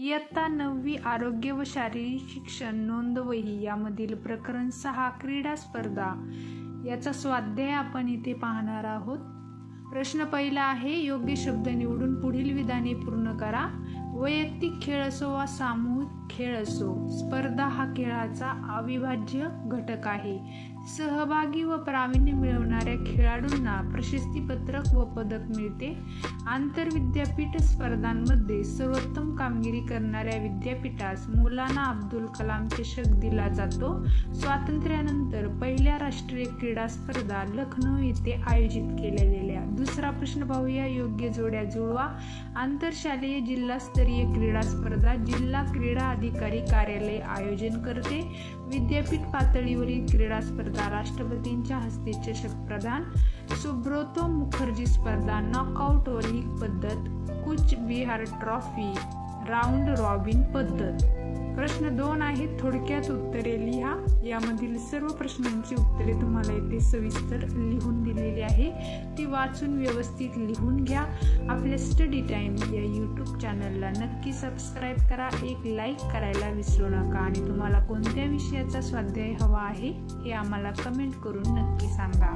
इयत्ता नववी आरोग्य व शारीरिक शिक्षण नोंदवही यामधील प्रकरण सहा क्रीडा स्पर्धा याचा स्वाध्याय आपण इथे पाहणार आहोत. प्रश्न पहिला आहे योग्य शब्द निवडून पुढील विधाने पूर्ण करा. वैयक्तिक खेळ असो वा सामूहिक खेळ असो स्पर्धा हा खेळाचा अविभाज्य घटक आहे. सहभागी व प्रावीण्य मिळवणाऱ्या खेळाडूंना प्रशस्तीपत्रक व पदक मिळते. आंतरविद्यापीठ स्पर्धांमध्ये सर्वोत्तम कामगिरी करणाऱ्या विद्यापीठास मौलाना अब्दुल कलाम चषक दिला जातो. स्वातंत्र्यानंतर पहिल्या राष्ट्रीय क्रीडा स्पर्धा लखनौ येथे आयोजित केल्या गेल्या. दुसरा प्रश्न पाहूया. योग्य जोड्या जुळवा. आंतरशालेय जिल्हास्तरीय क्रीडा स्पर्धा जिल्हा क्रीडा अधिकारी कार्यालय आयोजन करते. विद्यापीठ पातळीवरील क्रीडा स्पर्धा राष्ट्रपतींच्या हस्ते चषक प्रदान. सुब्रोतो मुखर्जी स्पर्धा नॉकआउट व लीग पद्धत. Cooch Behar trophy round robin पद्धत. प्रश्न दोन आहेत थोडक्यात उत्तरे लिहा. यामधील सर्व प्रश्नांची उत्तरे तुम्हाला येथे सविस्तर लिहून दिलेली आहे. ती वाचून व्यवस्थित लिहून घ्या. आपल्या स्टडी टाईम या यूट्यूब चॅनलला नक्की सबस्क्राईब करा. एक लाईक करायला विसरू नका आणि तुम्हाला कोणत्या विषयाचा स्वाध्याय हवा आहे हे आम्हाला कमेंट करून नक्की सांगा.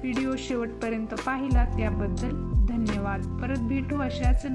व्हिडिओ शेवटपर्यंत पाहिला त्याबद्दल धन्यवाद. परत भेटू अशाच